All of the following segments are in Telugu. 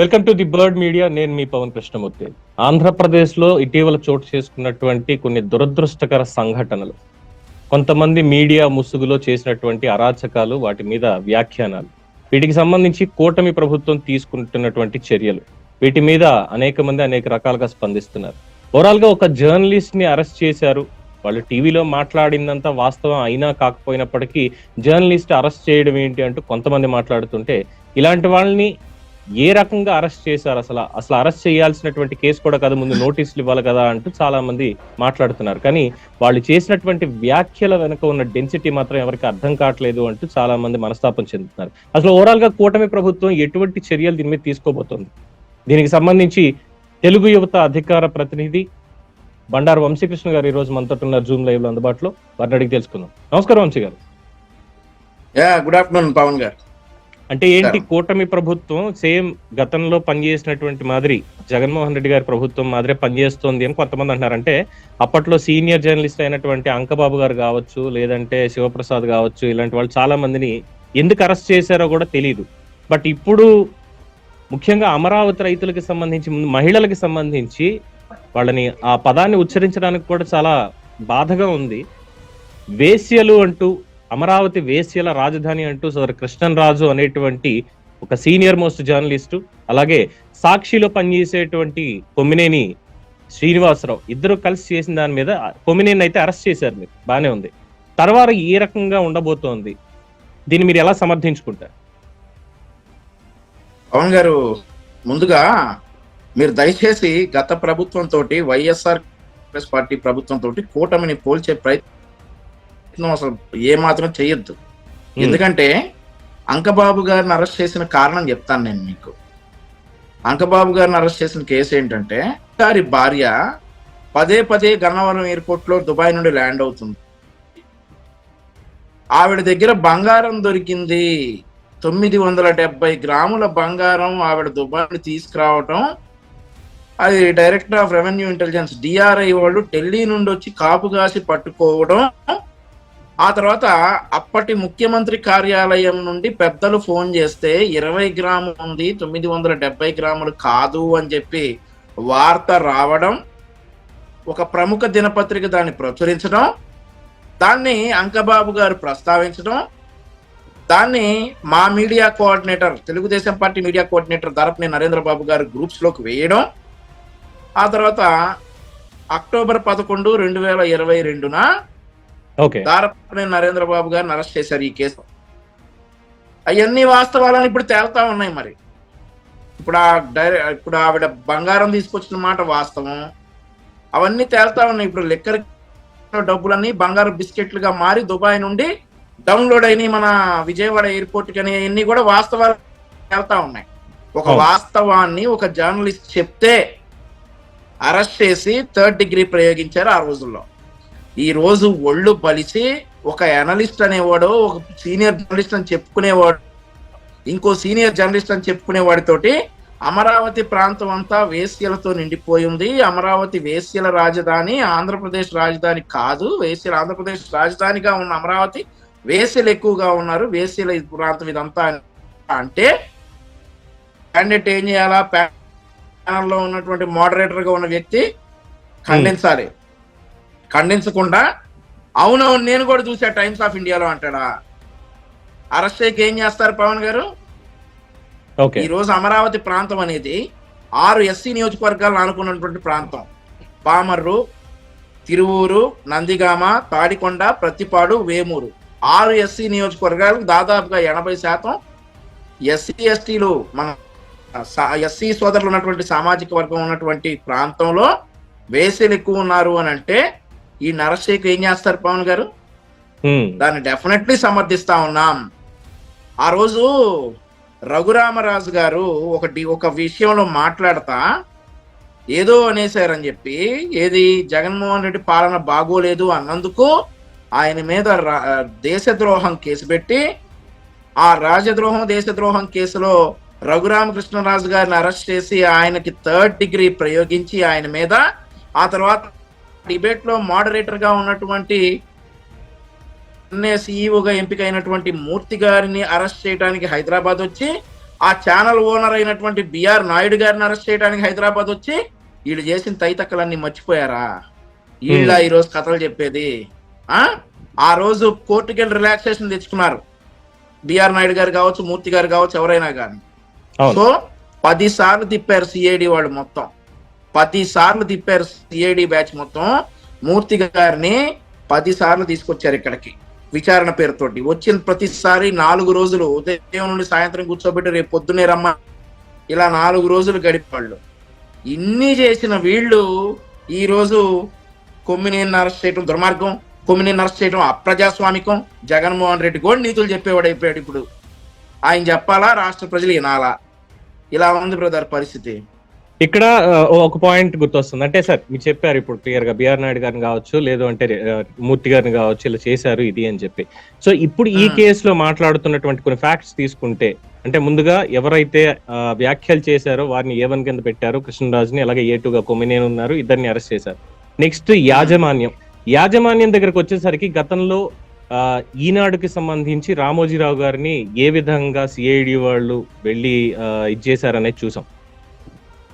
Welcome to the bird media. నేను మీ పవన్ కృష్ణమూర్తి. ఆంధ్రప్రదేశ్లో ఇటీవల చోటు చేసుకున్నటువంటి కొన్ని దురదృష్టకర సంఘటనలు. కొంతమంది మీడియా ముసుగులో చేసినటువంటి అరాచకాలు వాటి మీద వ్యాఖ్యానాలు. వీటికి సంబంధించి కూటమి ప్రభుత్వం తీసుకుంటున్నటువంటి చర్యలు. వీటి మీద అనేక మంది అనేక రకాలుగా స్పందిస్తున్నారు. ఓవరాల్గా ఒక జర్నలిస్ట్ని అరెస్ట్ చేశారు. వాళ్ళు టీవీలో మాట్లాడిందంతా వాస్తవం అయినా కాకపోయినప్పటికీ జర్నలిస్ట్ అరెస్ట్ చేయడం ఏంటి అంటూ కొంతమంది మాట్లాడుతుంటే ఇలాంటి వాళ్ళని ఏ రకంగా అరెస్ట్ చేశారు అసలు? అసలు అరెస్ట్ చేయాల్సినటువంటి కేసు కూడా కదా ముందు నోటీసులు ఇవ్వాలి కదా అంటూ చాలా మంది మాట్లాడుతున్నారు. కానీ వాళ్ళు చేసినటువంటి వ్యాఖ్యల వెనుక ఉన్న డెన్సిటీ మాత్రం ఎవరికి అర్థం కావట్లేదు అంటూ చాలా మంది మనస్తాపం చెందుతున్నారు. అసలు ఓవరాల్గా కూటమి ప్రభుత్వం ఎటువంటి చర్యలు దీని మీద తీసుకోబోతోంది? దీనికి సంబంధించి తెలుగు యువత అధికార ప్రతినిధి బండారు వంశీకృష్ణ గారు ఈ రోజు మనతో ఉన్నారు జూమ్ లైవ్లో అందుబాటులో. వారిని అడిగి తెలుసుకుందాం. నమస్కారం వంశీ గారు. యా గుడ్ ఆఫ్టర్నూన్ పవన్ గారు. అంటే ఏంటి కూటమి ప్రభుత్వం సేమ్ గతంలో పనిచేసినటువంటి మాదిరి జగన్మోహన్ రెడ్డి గారి ప్రభుత్వం మాదిరే పనిచేస్తోంది అని కొంతమంది అంటున్నారు. అంటే అప్పట్లో సీనియర్ జర్నలిస్ట్ అయినటువంటి అంకబాబు గారు కావచ్చు లేదంటే శివప్రసాద్ కావచ్చు ఇలాంటి వాళ్ళు చాలా మందిని ఎందుకు అరెస్ట్ చేశారో కూడా తెలియదు బట్ ఇప్పుడు ముఖ్యంగా అమరావతి రైతులకు సంబంధించి ముందు మహిళలకు సంబంధించి వాళ్ళని ఆ పదాన్ని ఉచ్చరించడానికి కూడా చాలా బాధగా ఉంది. వేశ్యలు అంటూ అమరావతి వేశ్యల రాజధాని అంటూ సదరు కృష్ణన్ రాజు అనేటువంటి ఒక సీనియర్ మోస్ట్ జర్నలిస్టు అలాగే సాక్షిలో పనిచేసేటువంటి కొమ్మినేని శ్రీనివాసరావు. ఇద్దరు కలిసి చేసిన దాని మీద కొమ్మినేని అయితే అరెస్ట్ చేశారు మీరు. బాగానే ఉంది. తర్వాత ఏ రకంగా ఉండబోతోంది? దీన్ని మీరు ఎలా సమర్థించుకుంటారు? పవన్ గారు ముందుగా మీరు దయచేసి గత ప్రభుత్వం తోటి వైఎస్ఆర్ కాంగ్రెస్ పార్టీ ప్రభుత్వం తోటి కూటమిని పోల్చే ప్రయత్నం అసలు ఏ మాత్రం చేయొద్దు ఎందుకంటే అంకబాబు గారిని అరెస్ట్ చేసిన కారణం చెప్తాను నేను మీకు. అంకబాబు గారిని అరెస్ట్ చేసిన కేసు ఏంటంటే గారి భార్య పదే పదే గన్నవరం ఎయిర్పోర్ట్లో దుబాయ్ నుండి ల్యాండ్ అవుతుంది. ఆవిడ దగ్గర బంగారం దొరికింది. తొమ్మిది వందల డెబ్బై గ్రాముల బంగారం ఆవిడ దుబాయ్ తీసుకురావటం అది director of revenue intelligence DRI వాళ్ళు ఢిల్లీ నుండి వచ్చి కాపు కాసి పట్టుకోవడం ఆ తర్వాత అప్పటి ముఖ్యమంత్రి కార్యాలయం నుండి పెద్దలు ఫోన్ చేస్తే ఇరవై గ్రాములు ఉంది తొమ్మిది వందల డెబ్బై గ్రాములు కాదు అని చెప్పి వార్త రావడం ఒక ప్రముఖ దినపత్రిక దాన్ని ప్రచురించడం దాన్ని అంకబాబు గారు ప్రస్తావించడం దాన్ని మా media coordinator Telugu Desam party media coordinator Dharapani Narendra Babu గారు గ్రూప్స్లోకి వేయడం ఆ తర్వాత అక్టోబర్ పదకొండు రెండు వేల ఇరవై రెండున దారపని నరేంద్ర బాబు గారిని అరెస్ట్ చేశారు ఈ కేసు. అవన్నీ వాస్తవాలను ఇప్పుడు తేలుతా ఉన్నాయి మరి. ఇప్పుడు ఆ డైరె ఇప్పుడు ఆవిడ బంగారం తీసుకొచ్చిన మాట వాస్తవం. అవన్నీ తేలుతా ఉన్నాయి. ఇప్పుడు లెక్కర్ డబ్బులన్నీ బంగారు బిస్కెట్లుగా మారి దుబాయ్ నుండి డౌన్లోడ్ అయినాయి మన విజయవాడ ఎయిర్పోర్ట్కి అన్ని కూడా వాస్తవాలు తేలుతా ఉన్నాయి. ఒక. వాస్తవాన్ని ఒక జర్నలిస్ట్ చెప్తే అరెస్ట్ చేసి థర్డ్ డిగ్రీ ప్రయోగించారు ఆ రోజుల్లో. ఈ రోజు ఒళ్ళు బలిసి ఒక అనలిస్ట్ అనేవాడు ఒక సీనియర్ జర్నలిస్ట్ అని చెప్పుకునేవాడు ఇంకో సీనియర్ జర్నలిస్ట్ అని చెప్పుకునేవాడితోటి అమరావతి ప్రాంతం అంతా వేశ్యలతో నిండిపోయింది అమరావతి వేశ్యల రాజధాని ఆంధ్రప్రదేశ్ రాజధాని కాదు. వేస్యల ఆంధ్రప్రదేశ్ రాజధానిగా ఉన్న అమరావతి వేశ్యలు ఎక్కువగా ఉన్నారు. వేశ్యల ప్రాంతం ఇదంతా అంటే క్యాండిడేట్ ఏం చేయాలా? ప్యానల్లో ఉన్నటువంటి మోడరేటర్గా ఉన్న వ్యక్తి ఖండించాలి. ఖండించకుండా అవునవును నేను కూడా చూసా టైమ్స్ ఆఫ్ ఇండియాలో అంటాడా? అరెస్ట్ చేయక ఏం చేస్తారు పవన్ గారు? ఓకే. ఈ రోజు అమరావతి ప్రాంతం అనేది ఆరు ఎస్సీ నియోజకవర్గాలను ఆనుకున్నటువంటి ప్రాంతం. పామర్రు తిరువూరు నందిగామ తాడికొండ ప్రతిపాడు వేమూరు. ఆరు ఎస్సీ నియోజకవర్గాలు దాదాపుగా ఎనభై శాతం ఎస్సీ ఎస్టీలు మన ఎస్సీ సోదరులు ఉన్నటువంటి సామాజిక వర్గం ఉన్నటువంటి ప్రాంతంలో వేసీలు ఎక్కువ ఉన్నారు అని అంటే ఈ నరశేఖర్ ఏం చేస్తారు పవన్ గారు? దాన్ని డెఫినెట్లీ సమర్థిస్తా ఉన్నాం. ఆ రోజు రఘురామరాజు గారు ఒకటి ఒక విషయంలో మాట్లాడతా ఏదో అనేసారని చెప్పి ఏది జగన్మోహన్ రెడ్డి పాలన బాగోలేదు అన్నందుకు ఆయన మీద దేశద్రోహం కేసు పెట్టి ఆ రాజద్రోహం దేశద్రోహం కేసులో రఘురామకృష్ణరాజు గారిని అరెస్ట్ చేసి ఆయనకి థర్డ్ డిగ్రీ ప్రయోగించి ఆయన మీద ఆ తర్వాత డిబేట్లో మోడరేటర్గా ఉన్నటువంటి సీఈఓగా ఎంపికైనటువంటి మూర్తి గారిని అరెస్ట్ చేయడానికి హైదరాబాద్ వచ్చి ఆ ఛానల్ ఓనర్ అయినటువంటి బిఆర్ నాయుడు గారిని అరెస్ట్ చేయడానికి హైదరాబాద్ వచ్చి వీళ్ళు చేసిన తైతక్కలన్నీ మర్చిపోయారా? వీళ్ళ ఈ రోజు కథలు చెప్పేది. ఆ? ఆ రోజు కోర్టుకి వెళ్ళి రిలాక్సేషన్ తెచ్చుకున్నారు. బిఆర్ నాయుడు గారు కావచ్చు మూర్తి గారు కావచ్చు ఎవరైనా కానీ సో పది సార్లు తిప్పారు సిఐడి వాళ్ళు మొత్తం. పది సార్లు తిప్పారు సిఐడి బ్యాచ్ మొత్తం. మూర్తి గారిని పది సార్లు తీసుకొచ్చారు ఇక్కడికి. విచారణ పేరుతోటి. వచ్చిన ప్రతిసారి నాలుగు రోజులు ఉదయం నుండి సాయంత్రం కూర్చోబెట్టి రేపు పొద్దునే రమ్మ ఇలా నాలుగు రోజులు గడిపాళ్ళు. ఇన్ని చేసిన వీళ్ళు ఈ రోజు కొమ్మినేని అరెస్ట్ చేయడం దుర్మార్గం. కొమ్మినేని అరెస్ట్ చేయడం అప్రజాస్వామికం. జగన్మోహన్ రెడ్డి కూడా నీతులు చెప్పేవాడు అయిపోయాడు ఇప్పుడు. ఆయన చెప్పాలా? రాష్ట్ర ప్రజలు వినాలా? ఇలా ఉంది బ్రదర్ పరిస్థితి. ఇక్కడ ఒక పాయింట్ గుర్తొస్తుంది. అంటే సార్ మీరు చెప్పారు ఇప్పుడు క్లియర్గా బిఆర్ నాయుడు గారిని కావచ్చు లేదు అంటే మూర్తి గారిని కావచ్చు ఇలా చేశారు ఇది అని చెప్పి. సో ఇప్పుడు ఈ. కేసులో మాట్లాడుతున్నటువంటి కొన్ని ఫ్యాక్ట్స్ తీసుకుంటే అంటే ముందుగా ఎవరైతే వ్యాఖ్యలు చేశారో వారిని ఏ వన్ కింద పెట్టారు కృష్ణరాజుని అలాగే ఏ టూగా కొమ్మినేని ఉన్నారు ఇద్దరిని అరెస్ట్ చేశారు. నెక్స్ట్ యాజమాన్యం. యాజమాన్యం దగ్గరకు వచ్చేసరికి గతంలో ఆ, ఈనాడుకి సంబంధించి రామోజీరావు గారిని ఏ విధంగా సిఐడి వాళ్ళు వెళ్ళి ఇది చేశారనేది చూసాం.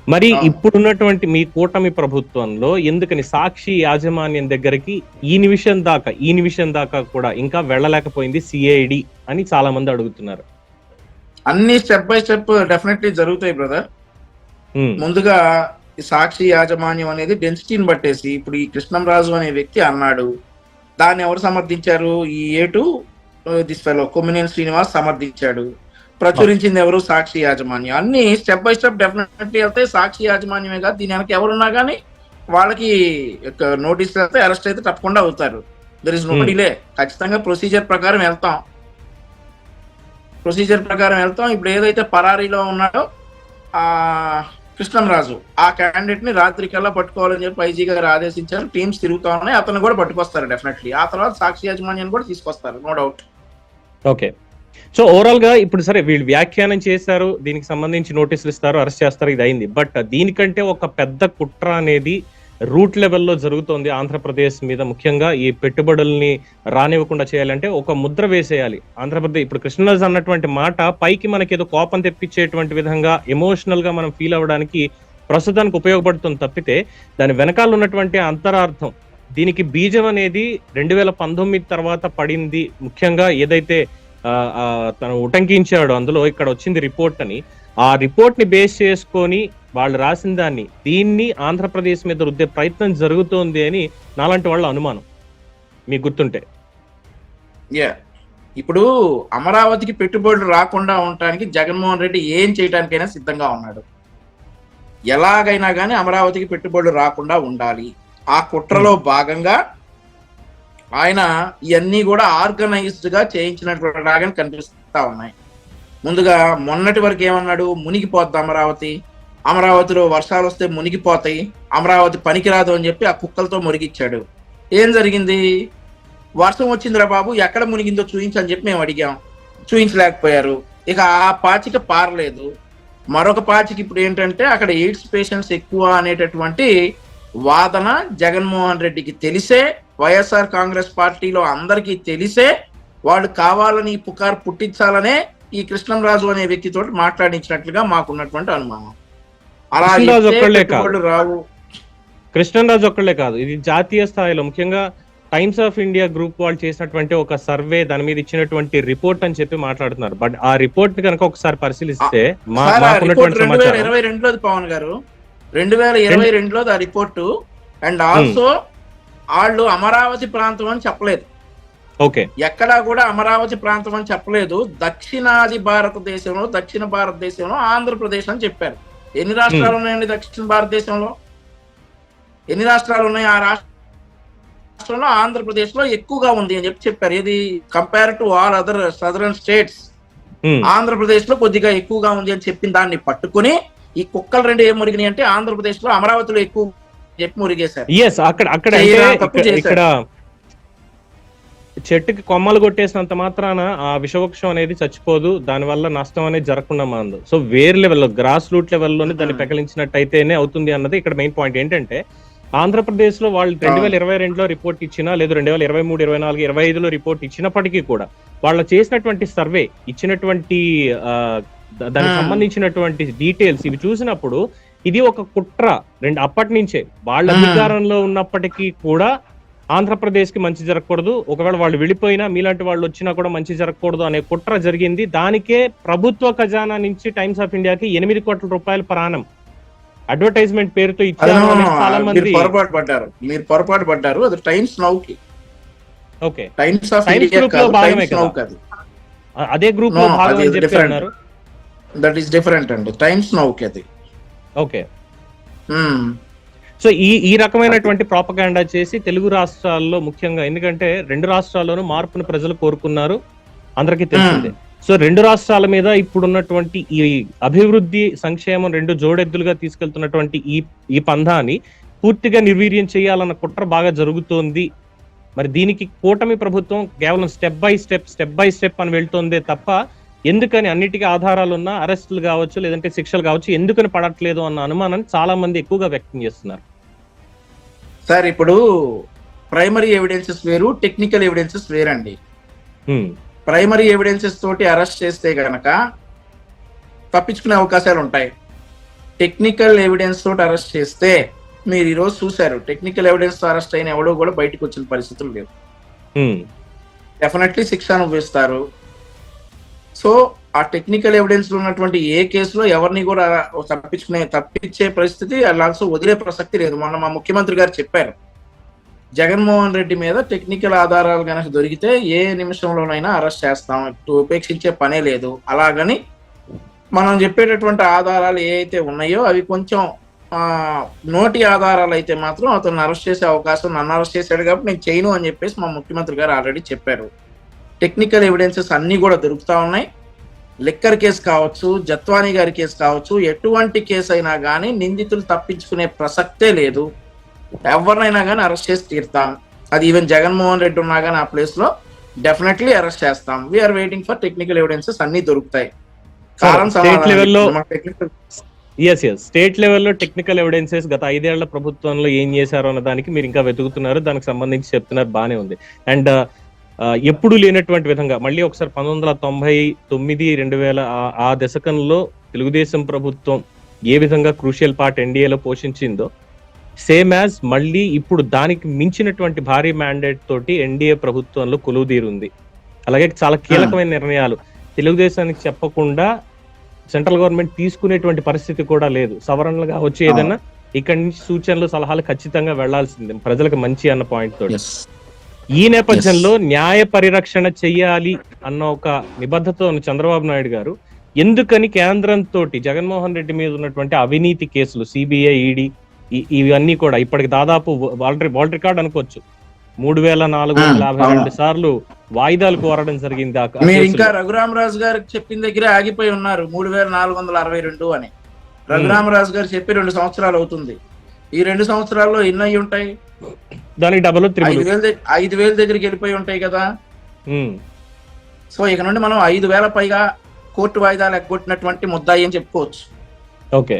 మరి. ఇప్పుడున్నటువంటి మీ కూటమి ప్రభుత్వంలో ఎందుకని సాక్షి యాజమాన్యం దగ్గరికి ఈ నిమిషం దాకా ఈ నిమిషం దాకా కూడా ఇంకా వెళ్ళలేకపోయింది సిఐడి అని చాలా మంది అడుగుతున్నారు. అన్ని స్టెప్ బై స్టెప్ డెఫినెట్లీ జరుగుతాయి బ్రదర్. ముందుగా సాక్షి యాజమాన్యం అనేది డెన్సిటీని బట్టేసి ఇప్పుడు ఈ కృష్ణంరాజు అనే వ్యక్తి అన్నాడు దాన్ని ఎవరు సమర్థించారు? ఈ ఏటు దిస్ ఫెలో కొమ్మినేని శ్రీనివాస్ సమర్థించాడు. ప్రచురించింది ఎవరు? సాక్షి యాజమాన్యం. అన్ని స్టెప్ బై స్టెప్ డెఫినెట్లీ వెళ్తే సాక్షి యాజమాన్యమే కాదు దీని వెనక ఎవరున్నా కానీ వాళ్ళకి నోటీస్ వెళ్తే అరెస్ట్ అయితే తప్పకుండా అవుతారు. There is no. డిలే ఖచ్చితంగా ప్రొసీజర్ ప్రకారం వెళ్తాం. ప్రొసీజర్ ప్రకారం వెళ్తాం. ఇప్పుడు ఏదైతే పరారీలో ఉన్నాడో ఆ కృష్ణంరాజు ఆ క్యాండిడేట్ని రాత్రి కల్లా పట్టుకోవాలని చెప్పి ఐజీ గారు ఆదేశించారు. టీమ్స్ తిరుగుతా ఉన్నాయి. అతను కూడా పట్టుకొస్తారు డెఫినెట్లీ ఆ తర్వాత సాక్షి యాజమాన్యాన్ని కూడా తీసుకొస్తారు. నో డౌట్ ఓకే సో ఓవరాల్గా ఇప్పుడు సరే వీళ్ళు వ్యాఖ్యానం చేశారు దీనికి సంబంధించి నోటీసులు ఇస్తారు అరెస్ట్ చేస్తారు ఇది అయింది. బట్ దీనికంటే ఒక పెద్ద కుట్ర అనేది రూట్ లెవెల్లో జరుగుతోంది ఆంధ్రప్రదేశ్ మీద. ముఖ్యంగా ఈ పెట్టుబడుల్ని రానివ్వకుండా చేయాలంటే ఒక ముద్ర వేసేయాలి. ఆంధ్రప్రదేశ్ ఇప్పుడు కృష్ణరాజు అన్నటువంటి మాట పైకి మనకి ఏదో కోపం తెప్పించేటువంటి విధంగా ఎమోషనల్గా మనం ఫీల్ అవ్వడానికి ప్రస్తుతానికి ఉపయోగపడుతుంది తప్పితే దాని వెనకాల ఉన్నటువంటి అంతరార్థం దీనికి బీజం అనేది రెండు వేల పంతొమ్మిది తర్వాత పడింది. ముఖ్యంగా ఏదైతే తను ఉటంకించాడు. అందులో ఇక్కడ వచ్చింది రిపోర్ట్ అని. ఆ రిపోర్ట్ని బేస్ చేసుకొని వాళ్ళు రాసిన దాన్ని దీన్ని ఆంధ్రప్రదేశ్ మీద రుద్దే ప్రయత్నం జరుగుతోంది అని నాలాంటి వాళ్ళ అనుమానం. మీకు గుర్తుంటే. యా. ఇప్పుడు అమరావతికి పెట్టుబడులు రాకుండా ఉండటానికి జగన్మోహన్ రెడ్డి ఏం చేయడానికైనా సిద్ధంగా ఉన్నాడు. ఎలాగైనా కానీ అమరావతికి పెట్టుబడులు రాకుండా ఉండాలి. ఆ కుట్రలో భాగంగా ఆయన ఇవన్నీ కూడా ఆర్గనైజ్డ్గా చేయించినటువంటి లాగానే కనిపిస్తా ఉన్నాయి. ముందుగా మొన్నటి వరకు ఏమన్నాడు? మునిగిపోద్ది అమరావతి. అమరావతిలో వర్షాలు వస్తే మునిగిపోతాయి. అమరావతి పనికిరాదు అని చెప్పి ఆ కుక్కలతో మురిగిచ్చాడు. ఏం జరిగింది? వర్షం వచ్చిందిరా బాబు ఎక్కడ మునిగిందో చూయించని చెప్పి మేము అడిగాం. చూయించలేకపోయారు. ఇక ఆ పాచిక పారలేదు. మరొక పాచికి ఇప్పుడు ఏంటంటే అక్కడ ఎయిడ్స్ పేషెంట్స్ ఎక్కువ అనేటటువంటి వాదన జగన్మోహన్ రెడ్డికి తెలిసే వైఎస్ఆర్ కాంగ్రెస్ పార్టీలో అందరికీ తెలిసే వాళ్ళు కావాలని పుకారు పుట్టించాలనే ఈ కృష్ణంరాజు అనే వ్యక్తితో మాట్లాడించినట్లుగా మాకున్నటువంటి అనుమానం. అలా రావు. కృష్ణరాజు ఒక్కళ్ళే కాదు. ఇది జాతీయ స్థాయిలో ముఖ్యంగా టైమ్స్ ఆఫ్ ఇండియా గ్రూప్ వాళ్ళు చేసినటువంటి ఒక సర్వే దాని మీద ఇచ్చినటువంటి రిపోర్ట్ అని చెప్పి మాట్లాడుతున్నారు. బట్ ఆ రిపోర్ట్ కనుక ఒకసారి పరిశీలిస్తే ఇరవై రెండులోది పవన్ గారు. రెండు వేల ఇరవై రెండులోది ఆ రిపోర్టు. అండ్ ఆల్సో వాళ్ళు అమరావతి ప్రాంతం అని చెప్పలేదు. ఓకే. ఎక్కడా కూడా అమరావతి ప్రాంతం అని చెప్పలేదు. దక్షిణాది భారతదేశంలో దక్షిణ భారతదేశంలో ఆంధ్రప్రదేశ్ అని చెప్పారు. ఎన్ని రాష్ట్రాలు ఉన్నాయండి దక్షిణ భారతదేశంలో? ఎన్ని రాష్ట్రాలు ఉన్నాయి? ఆ రాష్ట్రంలో ఆంధ్రప్రదేశ్లో ఎక్కువగా ఉంది అని చెప్పి చెప్పారు. ఇది compare to all other southern states ఆంధ్రప్రదేశ్లో కొద్దిగా ఎక్కువగా ఉంది అని చెప్పిన దాన్ని పట్టుకుని ఈ కుక్కలు రెండు ఏం మురిగినాయి అంటే ఆంధ్రప్రదేశ్లో అమరావతిలో ఎక్కువ మురిగేశారు ఎస్ అక్కడ అక్కడ ఇక్కడ- చెట్టుకి కొమ్మలు కొట్టేసినంత మాత్రాన ఆ విషవృక్షం అనేది చచ్చిపోదు దాని వల్ల నష్టం అనేది జరగకుండా మాందు సో వేరే లెవెల్లో గ్రాస్ రూట్ లెవెల్లోనే దాన్ని Hmm. పెకలించినట్టయితేనే అవుతుంది అన్నది ఇక్కడ మెయిన్ పాయింట్ ఏంటంటే ఆంధ్రప్రదేశ్లో వాళ్ళు రెండు వేల ఇరవై రెండులో రిపోర్ట్ ఇచ్చినా లేదు రెండు వేల ఇరవై మూడు ఇరవై నాలుగు ఇరవై ఐదులో రిపోర్ట్ ఇచ్చినప్పటికీ కూడా వాళ్ళు చేసినటువంటి సర్వే ఇచ్చినటువంటి దానికి Hmm. సంబంధించినటువంటి డీటెయిల్స్ ఇవి చూసినప్పుడు ఇది ఒక కుట్ర. రెండు అప్పటి నుంచే. వాళ్ళ. అధికారంలో ఉన్నప్పటికీ కూడా ఆంధ్రప్రదేశ్కి మంచి జరగకూడదు. ఒకవేళ వాళ్ళు వెళ్ళిపోయినా మీలాంటి వాళ్ళు వచ్చినా కూడా మంచి జరగకూడదు అనే కుట్ర జరిగింది. దానికే ప్రభుత్వ ఖజానా నుంచి టైమ్స్ ఆఫ్ ఇండియాకి ఎనిమిది కోట్ల రూపాయల ప్రాణం. అడ్వర్టైజ్మెంట్ పేరుతో ఇచ్చారు అని చాలా మీరు మంది పొరపాటు పడ్డారు. మీరు పొరపాటు పడ్డారు. అది టైమ్స్ నౌ కి okay. Times of Times India group లో కాదు భాగమే టైమ్స్ కదా. నౌ కాదు అదే గ్రూప్లో భాగం అని చెప్పి. అన్నారు. దట్ ఈస్ డిఫరెంట్ అండి. టైమ్స్ నౌ కి అది. ఓకే. సో ఈ ఈ రకమైనటువంటి ప్రాపగాండా చేసి తెలుగు రాష్ట్రాల్లో ముఖ్యంగా ఎందుకంటే రెండు రాష్ట్రాల్లోనూ మార్పును ప్రజలు కోరుకున్నారు. అందరికీ తెలిసిందే. సో రెండు రాష్ట్రాల మీద ఇప్పుడున్నటువంటి ఈ అభివృద్ధి సంక్షేమం రెండు జోడెద్దులుగా తీసుకెళ్తున్నటువంటి ఈ ఈ పంధాన్ని పూర్తిగా నిర్వీర్యం చేయాలన్న కుట్ర బాగా జరుగుతోంది. మరి దీనికి కూటమి ప్రభుత్వం కేవలం step by step step by step అని వెళ్తోందే తప్ప ఎందుకని అన్నిటికీ ఆధారాలు ఉన్నా అరెస్టులు కావచ్చు లేదంటే శిక్షలు కావచ్చు ఎందుకని పడట్లేదు అన్న అనుమానాన్ని చాలా మంది ఎక్కువగా వ్యక్తం చేస్తున్నారు. సార్ ఇప్పుడు ప్రైమరీ ఎవిడెన్సెస్ వేరు టెక్నికల్ ఎవిడెన్సెస్ వేరండి. ప్రైమరీ ఎవిడెన్సెస్ తోటి అరెస్ట్ చేస్తే గనక తప్పించుకునే అవకాశాలు ఉంటాయి. టెక్నికల్ ఎవిడెన్స్ తోటి అరెస్ట్ చేస్తే మీరు ఈరోజు చూశారు టెక్నికల్ ఎవిడెన్స్తో అరెస్ట్ అయిన ఎవడో కూడా బయటకు వచ్చిన పరిస్థితులు లేవు. డెఫినెట్లీ శిక్ష అనుభవిస్తారు సో ఆ టెక్నికల్ ఎవిడెన్స్ ఉన్నటువంటి ఏ కేసులో ఎవరిని కూడా తప్పించుకునే తప్పించే పరిస్థితి ఆల్సో వదిలే ప్రసక్తి లేదు. మొన్న మా ముఖ్యమంత్రి గారు చెప్పారు. జగన్మోహన్ రెడ్డి మీద టెక్నికల్ ఆధారాలు కనుక దొరికితే ఏ నిమిషంలోనైనా అరెస్ట్ చేస్తాం. ఇటు ఉపేక్షించే పనే లేదు. అలాగని మనం చెప్పేటటువంటి ఆధారాలు ఏ అయితే ఉన్నాయో అవి కొంచెం నోటి ఆధారాలు అయితే మాత్రం అతను అరెస్ట్ చేసే అవకాశం నన్ను అరెస్ట్ చేశాడు కాబట్టి నేను చేయను అని చెప్పేసి మా ముఖ్యమంత్రి గారు ఆల్రెడీ చెప్పారు. టెక్నికల్ ఎవిడెన్సెస్ అన్ని కూడా దొరుకుతా ఉన్నాయి. లిక్కర్ కేసు కావచ్చు జత్వానీ గారి కేసు కావచ్చు ఎటువంటి కేసు అయినా కానీ నిందితులు తప్పించుకునే ప్రసక్తే లేదు. ఎవరినైనా కానీ అరెస్ట్ చేసి తీరుతాం. అది ఈవెన్ జగన్మోహన్ రెడ్డి ఉన్నా కానీ ఆ ప్లేస్లో డెఫినెట్లీ అరెస్ట్ చేస్తాం. We're waiting for technical evidences అన్ని దొరుకుతాయి. ఎస్ ఎస్ స్టేట్ లెవెల్లో టెక్నికల్ ఎవిడెన్సెస్ గత ఐదేళ్ళ ప్రభుత్వంలో ఏం చేశారు అన్న దానికి మీరు ఇంకా వెతుకుతున్నారు. దానికి సంబంధించి చెప్తున్నారు. బానే ఉంది. అండ్ ఎప్పుడు లేనటువంటి విధంగా మళ్ళీ ఒకసారి పంతొమ్మిది వందల తొంభై తొమ్మిది రెండు వేల ఆ- దశకంలో తెలుగుదేశం ప్రభుత్వం ఏ విధంగా క్రూషియల్ పార్ట్ ఎన్డీఏలో పోషించిందో సేమ్ యాజ్ మళ్ళీ ఇప్పుడు దానికి మించినటువంటి భారీ మ్యాండేట్ తోటి ఎన్డీఏ ప్రభుత్వంలో కొలువుదీరుంది అలాగే చాలా కీలకమైన నిర్ణయాలు. తెలుగుదేశానికి చెప్పకుండా సెంట్రల్ గవర్నమెంట్ తీసుకునేటువంటి పరిస్థితి కూడా లేదు. సవరణలుగా వచ్చి ఏదైనా ఇక్కడి నుంచి సూచనలు సలహాలు ఖచ్చితంగా వెళ్ళాల్సిందే. ప్రజలకు మంచి అన్న పాయింట్ తోటి. ఈ నేపథ్యంలో న్యాయ పరిరక్షణ చెయ్యాలి అన్న ఒక నిబద్ధత ఉన్న చంద్రబాబు నాయుడు గారు ఎందుకని కేంద్రం తోటి జగన్మోహన్ రెడ్డి మీద ఉన్నటువంటి అవినీతి కేసులు సిబిఐ ఈడీ ఇవన్నీ కూడా ఇప్పటికి దాదాపు వాల్టరీ వాల్ట్ రికార్డ్ అనుకోవచ్చు. మూడు వేల నాలుగు వందల యాభై రెండు సార్లు వాయిదాలు కోరడం జరిగింది మీరు. ఇంకా రఘురామరాజు గారికి చెప్పిన దగ్గరే ఆగిపోయి ఉన్నారు మూడు వేల నాలుగు వందల అరవై రెండు అని. రఘురామరాజు గారు చెప్పి రెండు సంవత్సరాలు అవుతుంది. ఈ రెండు సంవత్సరాల్లో ఎన్ని అయి ఉంటాయి? దానికి డబల్ ఐదు త్రిబుల్ ఐదు వేల దగ్గరికి వెళ్ళిపోయి ఉంటాయి కదా. సో ఇక నుండి మనం ఐదు వేల పైగా కోర్టు వాయిదాలు ఎగ్గొట్టినటువంటి ముద్దాయి అని చెప్పుకోవచ్చు. ఓకే.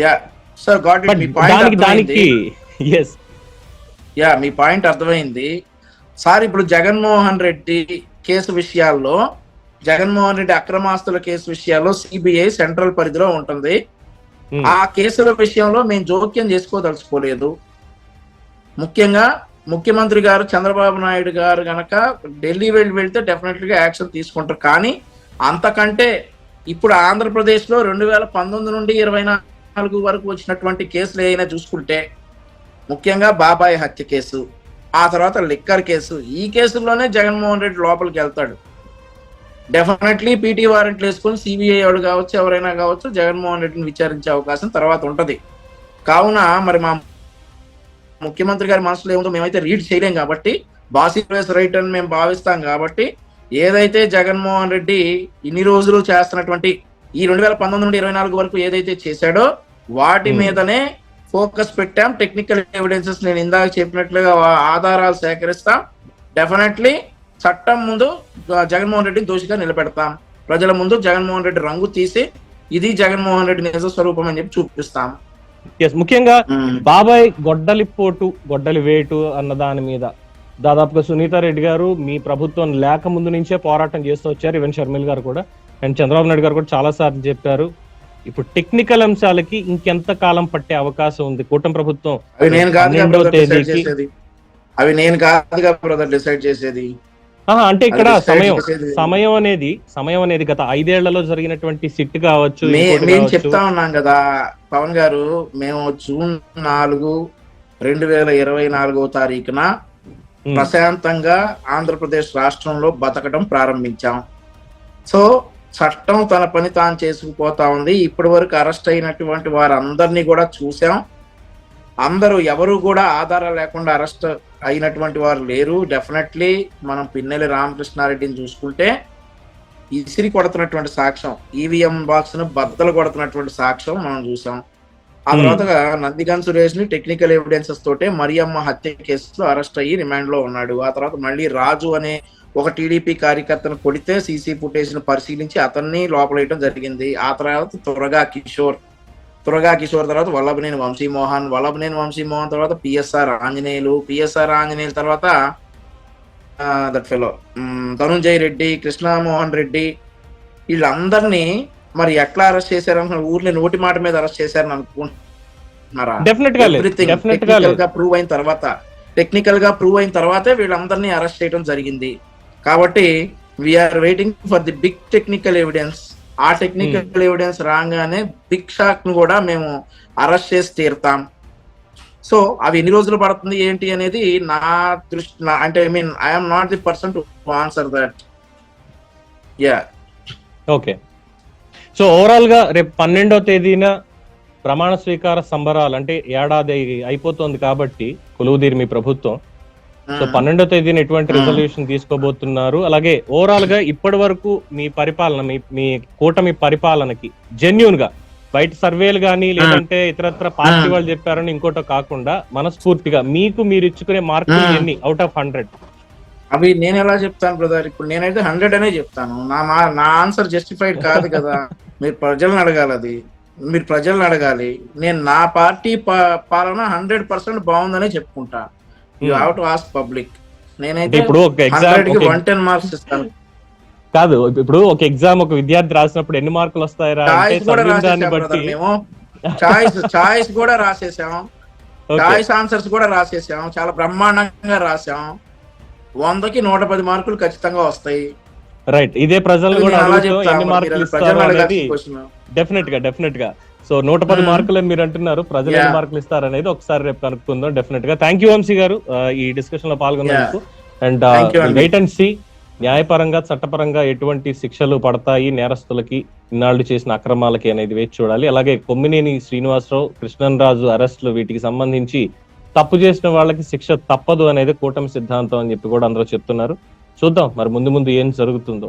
యా. సార్ గాడ్ దానికి ఎస్ యా మీ పాయింట్ అర్థమైంది. సార్ ఇప్పుడు జగన్మోహన్ రెడ్డి కేసు విషయాల్లో జగన్మోహన్ రెడ్డి అక్రమాస్తుల కేసు విషయాల్లో సిబిఐ సెంట్రల్ పరిధిలో ఉంటుంది. ఆ కేసుల విషయంలో మేము జోక్యం చేసుకోదలుచుకోలేదు. ముఖ్యంగా ముఖ్యమంత్రి గారు చంద్రబాబు నాయుడు గారు కనుక ఢిల్లీ వెళ్ళి వెళ్తే డెఫినెట్గా యాక్షన్ తీసుకుంటారు. కానీ అంతకంటే ఇప్పుడు ఆంధ్రప్రదేశ్లో రెండు వేల పంతొమ్మిది నుండి ఇరవై నాలుగు వరకు వచ్చినటువంటి కేసులు ఏమైనా చూసుకుంటే ముఖ్యంగా బాబాయ్ హత్య కేసు ఆ తర్వాత లిక్కర్ కేసు ఈ కేసుల్లోనే జగన్మోహన్ రెడ్డి లోపలికి వెళ్తాడు. డెఫినెట్లీ పీటీ వారెంట్లు వేసుకొని సిబిఐ వాళ్ళు కావచ్చు ఎవరైనా కావచ్చు జగన్మోహన్ రెడ్డిని విచారించే అవకాశం తర్వాత ఉంటుంది. కావున మరి మా ముఖ్యమంత్రి గారి మనసులో ఏముందో మేమైతే రీడ్ చేయలేం కాబట్టి బాసీ ప్లేస్ రైట్ అని మేము భావిస్తాం కాబట్టి ఏదైతే జగన్మోహన్ రెడ్డి ఇన్ని రోజులు చేస్తున్నటువంటి ఈ రెండు వేల పంతొమ్మిది నుండి ఇరవై నాలుగు వరకు ఏదైతే చేశాడో వాటి. మీదనే ఫోకస్ పెట్టాం. టెక్నికల్ ఎవిడెన్సెస్ నేను ఇందాక చెప్పినట్లుగా ఆధారాలు సేకరిస్తాం. డెఫినెట్లీ చట్టం ముందు జగన్మోహన్ రెడ్డిని దోషిగా నిలబెడతాం. ప్రజల ముందు జగన్మోహన్ రెడ్డి రంగు తీసి ఇది జగన్మోహన్ రెడ్డి నిజ స్వరూపం అని చెప్పి చూపిస్తాం. ఎస్ ముఖ్యంగా బాబాయ్ గొడ్డలిపోటు గొడ్డలి వేటు అన్న దాని మీద. దాదాపుగా సునీత రెడ్డి గారు మీ ప్రభుత్వం లేక ముందు నుంచే పోరాటం చేస్తూ వచ్చారు ఈవెన్ షర్మిల్ గారు కూడా. అండ్ చంద్రబాబు నాయుడు గారు కూడా చాలా సార్లు చెప్పారు. ఇప్పుడు టెక్నికల్ అంశాలకి ఇంకెంత కాలం పట్టే అవకాశం ఉంది? కూటమి ప్రభుత్వం అవి నేను బ్రదర్ డిసైడ్ తేదీకి చేసేది. అవి నేను కాదుగా బ్రదర్ డిసైడ్ చేసేది. ఆహా, అంటే ఇక్కడ సమయం. సమయం అనేది సమయం అనేది గత ఐదేళ్ళలో జరిగినటువంటి సిట్ కావచ్చు మేము. చెప్తా ఉన్నాం కదా పవన్ గారు మేము జూన్ నాలుగు రెండు వేల ఇరవై నాలుగో తారీఖున ప్రశాంతంగా ఆంధ్రప్రదేశ్ రాష్ట్రంలో బతకడం ప్రారంభించాం. సో చట్టం తన పని తాను చేసుకుపోతా ఉంది. ఇప్పటి వరకు అరెస్ట్ అయినటువంటి వారందరినీ కూడా చూసాం. అందరూ ఎవరు కూడా ఆధారం లేకుండా అరెస్ట్ అయినటువంటి వారు లేరు. డెఫినెట్లీ మనం పిన్నెల్లి రామకృష్ణారెడ్డిని చూసుకుంటే ఇసిరి కొడుతున్నటువంటి సాక్ష్యం ఈవీఎం బాక్స్ను బద్దలు కొడుతున్నటువంటి సాక్ష్యం మనం చూసాం. ఆ Hmm. తర్వాత నందిగన్ సురేష్ని టెక్నికల్ ఎవిడెన్సెస్ తోటే మరియమ్మ హత్య కేసులో అరెస్ట్ అయ్యి రిమాండ్లో ఉన్నాడు. ఆ తర్వాత మళ్ళీ రాజు అనే ఒక టీడీపీ కార్యకర్తను కొడితే సీసీ ఫుటేజ్ను పరిశీలించి అతన్ని లోపలేయడం జరిగింది. ఆ తర్వాత త్వరగా కిషోర్ త్వరగా కిషోర్ తర్వాత వల్లభనేని వంశీమోహన్ వల్లభనేని వంశీమోహన్ తర్వాత పిఎస్ఆర్ ఆంజనేయులు పిఎస్ఆర్ ఆంజనేయుల తర్వాత దట్ ఫెలో ధనుంజయ్ రెడ్డి కృష్ణమోహన్ రెడ్డి వీళ్ళందరినీ మరి ఎట్లా అరెస్ట్ చేశారనుకున్న ఊర్ని నోటి మాట మీద అరెస్ట్ చేశారని అనుకుంటున్నారా? టెక్నికల్గా ప్రూవ్ అయిన తర్వాత టెక్నికల్గా ప్రూవ్ అయిన తర్వాతే వీళ్ళందరినీ అరెస్ట్ చేయడం జరిగింది. కాబట్టి we're waiting for the big technical evidence ఆ టెక్నికల్ ఎవిడెన్స్ రాగానే బిగ్ షాక్ను కూడా మేము అరెస్ట్ చేసి తీరుతాం. సో అవి ఎన్ని రోజులు పడుతుంది ఏంటి అనేది నా దృష్టి అంటే I mean I'm not the person to answer that yeah okay so ఓవరాల్గా రేపు పన్నెండో తేదీన ప్రమాణ స్వీకార సంబరాలు అంటే ఏడాది అయిపోతుంది కాబట్టి కొలువుదీరి మీ ప్రభుత్వం. సో పన్నెండో తేదీన ఎటువంటి. రిజల్యూషన్ తీసుకోబోతున్నారు? అలాగే ఓవరాల్గా ఇప్పటి వరకు మీ పరిపాలన మీ మీ కూటమి పరిపాలనకి జెన్యున్గా బయట సర్వేలు కానీ లేదంటే ఇతరత్ర పార్టీ. వాళ్ళు చెప్పారని ఇంకోటో కాకుండా మనస్ఫూర్తిగా మీకు మీరు ఇచ్చుకునే మార్కులు. ఎన్ని అవుట్ ఆఫ్ హండ్రెడ్ అవి నేను ఎలా చెప్తాను బ్రదర్? ఇప్పుడు నేనైతే హండ్రెడ్ అనే చెప్తాను. నా మా- నా ఆన్సర్ జస్టిఫైడ్ కాదు కదా. మీరు ప్రజలను అడగాలి అది. మీరు ప్రజలను అడగాలి. నేను నా పార్టీ పాలన హండ్రెడ్ పర్సెంట్ బాగుందనే చెప్పుకుంటా. You. Have to ask public నేనైతే ఇప్పుడు ఒక ఎగ్జామ్ వన్ టెన్ మార్క్స్ ఇస్తాను. కాదు ఇప్పుడు ఒక ఎగ్జామ్ ఒక విద్యార్థి రాసినప్పుడు ఎన్ని మార్కులు వస్తాయరా బట్టి చాయిస్ చాయిస్ కూడా రాసేసాం. చాయిస్ ఆన్సర్స్ కూడా రాసేసాం. చాలా బ్రహ్మాండంగా రాసాం. వందకి నూట పది మార్కులు ఖచ్చితంగా వస్తాయి. రైట్ ఇదే ప్రజలు కూడా ఎన్ని మార్కులు ఇస్తారు అనేది. డెఫినెట్గా డెఫినెట్గా. సో నూట పది మ్మ్. మార్కులు అని మీరు అంటున్నారు. ప్రజలు ఎన్ని. మార్కులు ఇస్తారు అనేది ఒకసారి రేపు కనుక్కుందాం డెఫినెట్గా. థ్యాంక్ యూ వంశీ గారు. ఈ డిస్కషన్లో పాల్గొన్నందుకు. అండ్. వెయిట్ అండ్ సి న్యాయపరంగా చట్టపరంగా ఎటువంటి శిక్షలు పడతాయి నేరస్తులకి ఇన్నాళ్ళు చేసిన అక్రమాలకి అనేది వేచి చూడాలి. అలాగే కొమ్మినేని శ్రీనివాసరావు కృష్ణన్ రాజు అరెస్టులు వీటికి సంబంధించి తప్పు చేసిన వాళ్ళకి శిక్ష తప్పదు అనేది కూటమి సిద్ధాంతం అని చెప్పి కూడా అందరూ చెప్తున్నారు. చూద్దాం మరి ముందు ముందు ఏం జరుగుతుందో.